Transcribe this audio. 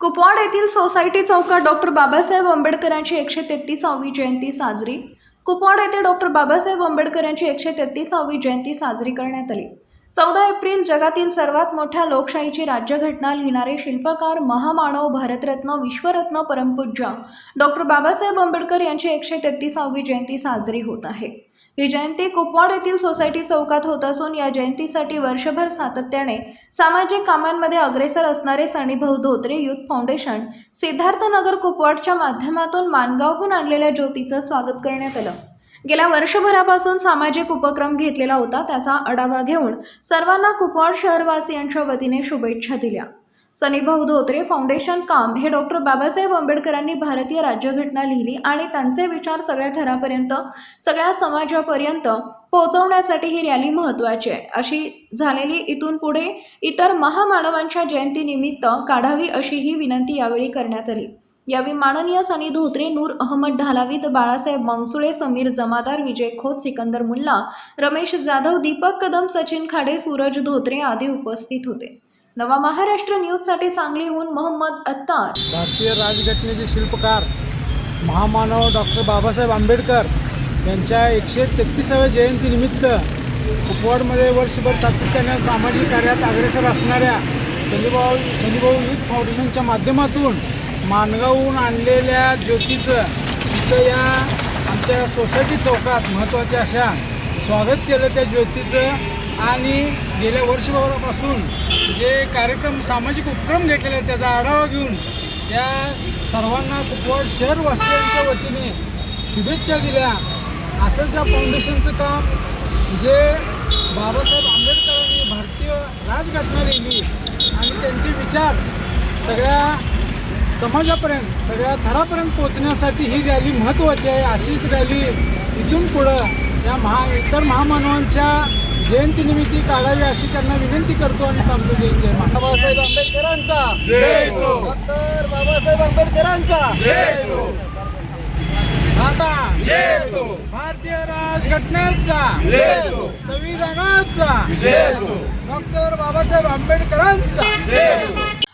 कुपवाड येथील सोसायटी चौकात डॉक्टर बाबासाहेब आंबेडकरांची एकशे तेहतीसावी जयंती साजरी. कुपवाड येथे डॉक्टर बाबासाहेब आंबेडकर यांची एकशे तेहतीसावी जयंती साजरी करण्यात आली. चौदा एप्रिल जगातील सर्वात मोठ्या लोकशाहीची राज्यघटना लिहिणारे शिल्पकार महामानव भारतरत्न विश्वरत्न परमपूज्य डॉक्टर बाबासाहेब आंबेडकर यांची एकशे तेहतीसावी जयंती साजरी होत आहे. ही जयंती कुपवाड येथील सोसायटी चौकात होत असून या जयंतीसाठी वर्षभर सातत्याने सामाजिक कामांमध्ये अग्रेसर असणारे सणीभाऊ धोत्रे युथ फाउंडेशन सिद्धार्थनगर कुपवाडच्या माध्यमातून मानगावहून आणलेल्या ज्योतीचं स्वागत करण्यात आलं. गेल्या वर्षभरापासून सामाजिक उपक्रम घेतलेला होता त्याचा आढावा घेऊन सर्वांना कुपवाड शहरवासियांच्या वतीने शुभेच्छा दिल्या. सनीभाऊ धोत्रे फाउंडेशन काम हे डॉक्टर बाबासाहेब आंबेडकरांनी भारतीय राज्यघटना लिहिली आणि त्यांचे विचार सगळ्या थरापर्यंत सगळ्या समाजापर्यंत पोहोचवण्यासाठी ही रॅली महत्त्वाची आहे. अशी झालेली इथून पुढे इतर महामानवांच्या जयंतीनिमित्त काढावी अशी ही विनंती यावेळी करण्यात आली. यावेळी माननीय सनी धोत्रे नूर अहमद ढालावीत बाळासाहेब मंगसुळे समीर जमादार विजय खोत सिकंदर मुल्ला रमेश जाधव दीपक कदम सचिन खाडे सूरज धोत्रे आदी उपस्थित होते. नवा महाराष्ट्र न्यूजसाठी सांगलीहून मोहम्मद अत्तार. भारतीय राजघटनेचे शिल्पकार महामानव डॉक्टर बाबासाहेब आंबेडकर यांच्या एकशे तेहतीसाव्या जयंतीनिमित्त कुपवाडमध्ये वर्षभर सातत्याने सामाजिक कार्यात अग्रेसर असणाऱ्या सनीभाऊ सनीभाऊ युथ फाउंडेशनच्या माध्यमातून माणगावहून आणलेल्या ज्योतीचं तिथं या आमच्या सोसायटी चौकात महत्त्वाच्या अशा स्वागत केलं त्या ज्योतीचं. आणि गेल्या वर्षभरापासून जे कार्यक्रम सामाजिक उपक्रम घेतलेले आहेत त्याचा आढावा घेऊन त्या सर्वांना कुपवाड शहरवासियांच्या वतीने शुभेच्छा दिल्या. असंच या फाउंडेशनचं काम जे बाबासाहेब आंबेडकरांनी भारतीय राजघटना लिहिली आणि त्यांचे विचार सगळ्या समाजापर्यंत सगळ्या थरापर्यंत पोहोचण्यासाठी ही रॅली महत्त्वाची आहे. अशीच रॅली इथून पुढं या महा इतर महामानवांच्या जयंतीनिमित्त काढावी अशी त्यांना विनंती करतो आणि थांबतो जय जय महा बाबासाहेब आंबेडकरांचा. जय. डॉक्टर बाबासाहेब आंबेडकरांचा. आता भारतीय राजघटनेचा. संविधानाचा. डॉक्टर बाबासाहेब आंबेडकरांचा.